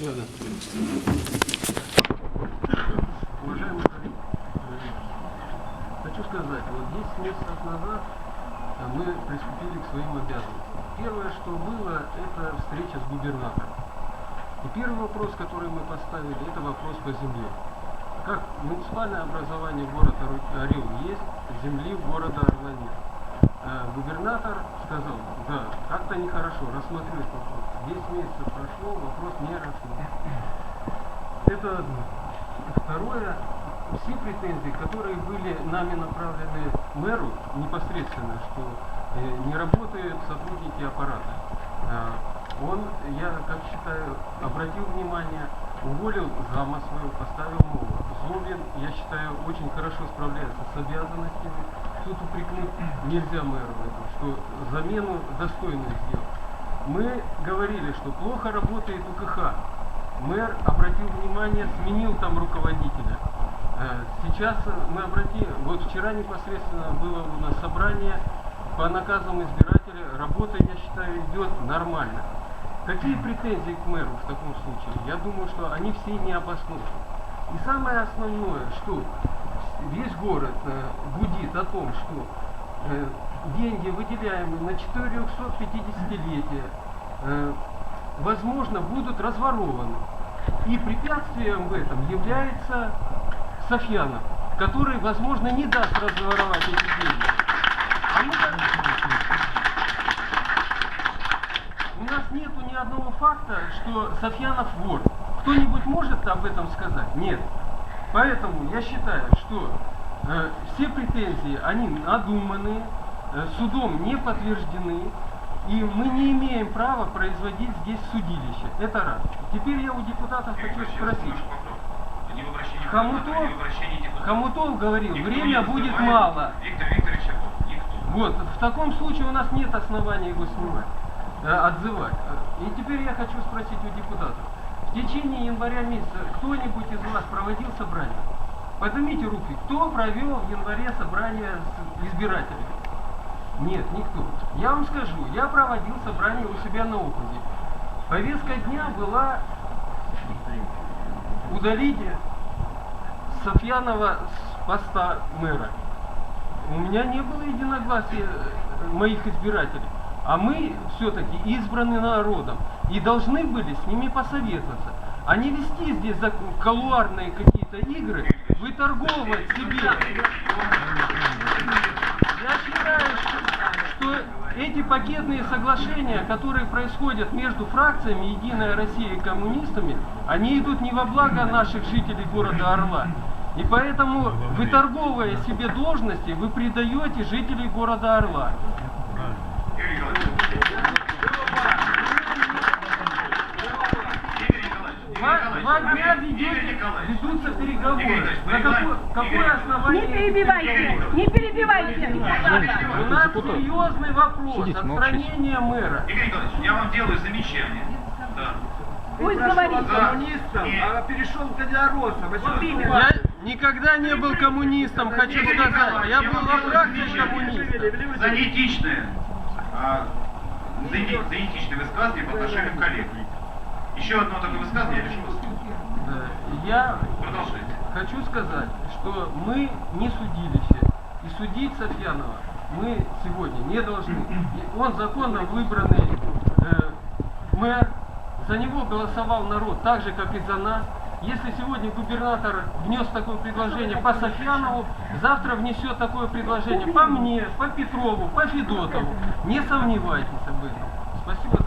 Да, да. Уважаемые коллеги, хочу сказать, вот 10 месяцев назад э, мы приступили к своим обязанностям. Первое, что было, это встреча с губернатором. И первый вопрос, который мы поставили, это вопрос по земле. Как муниципальное образование города Орел есть, земли города Орла нет. Э, Губернатор сказал, да, как-то нехорошо, рассмотреть вопрос. 10 месяцев прошло, вопрос не рассмотрен. Это одно. Второе, все претензии, которые были нами направлены мэру непосредственно, что э, не работают сотрудники аппарата. А, он, я как считаю, обратил внимание, уволил зама своего, поставил нового. Злобин, я считаю, очень хорошо справляется с обязанностями. Тут упрекнуть нельзя мэру что замену достойно сделал. Мы говорили, что плохо работает УКХ. Мэр обратил внимание, сменил там руководителя. Э, Сейчас мы обратили, вот вчера непосредственно было у нас собрание по наказам избирателя. Работа, я считаю, идет нормально. Какие претензии к мэру в таком случае? Я думаю, что они все не обоснованы. И самое основное, что весь город э, гудит о том, что э, деньги, выделяемые на 450-летие, э, возможно, будут разворованы. И препятствием в этом является Софьянов, который, возможно, не даст разворовать эти деньги. А мы как- У нас нету ни одного факта, что Софьянов вор. Кто-нибудь может об этом сказать? Нет. Поэтому я считаю, что все претензии, они надуманы, э, судом не подтверждены, и мы не имеем права производить здесь судилище. Это раз. Теперь я у депутатов хочу спросить. Хомутов. Хомутов говорил, Никто время будет мало. Виктор Викторович никто. Вот, в таком случае у нас нет основания его снимать, э, отзывать. Э, И теперь я хочу спросить у депутатов. В течение января месяца кто-нибудь из вас проводил собрание? Поднимите руки. Кто провел в январе собрание с избирателями? Нет, никто. Я вам скажу, я проводил собрание у себя на округе. Повестка дня была удалить Софьянова с поста мэра. У меня не было единогласия э, моих избирателей. А мы все-таки избраны народом и должны были с ними посоветоваться. А не вести здесь колуарные какие-то игры, выторговывать себе. Я считаю, что, эти пакетные соглашения, которые происходят между фракциями Единая Россия и коммунистами, они идут не во благо наших жителей города Орла. И поэтому, выторговывая себе должности, вы предаете жителей города Орла. Юрий Николаевич. Игорь Николаевич. Игорь Два, Николаевич. два дня Игорь ведете, Николаевич. Ведутся переговоры. На какое, какое основание? Не перебивайте, не перебивайте. У нас серьезный вопрос. Отстранение мэра. Игорь Николаевич, я вам делаю замечание. Да. Пусть говорит. коммунистом, а перешел к Дядяросам. Я никогда не был коммунистом, хочу сказать. Я был во фракции коммунистов. За неэтичное, за за этичное высказывание по отношению к коллегам. Еще одно такое высказывание, я лишу вас. Да. Я Продолжайте. хочу сказать, что мы не судилище. И судить Софьянова мы сегодня не должны. Он законно выбранный э, мэр, за него голосовал народ так же, как и за нас. Если сегодня губернатор внес такое предложение по Софьянову, завтра внесет такое предложение по мне, по Петрову, по Федотову. Не сомневайтесь об этом. Спасибо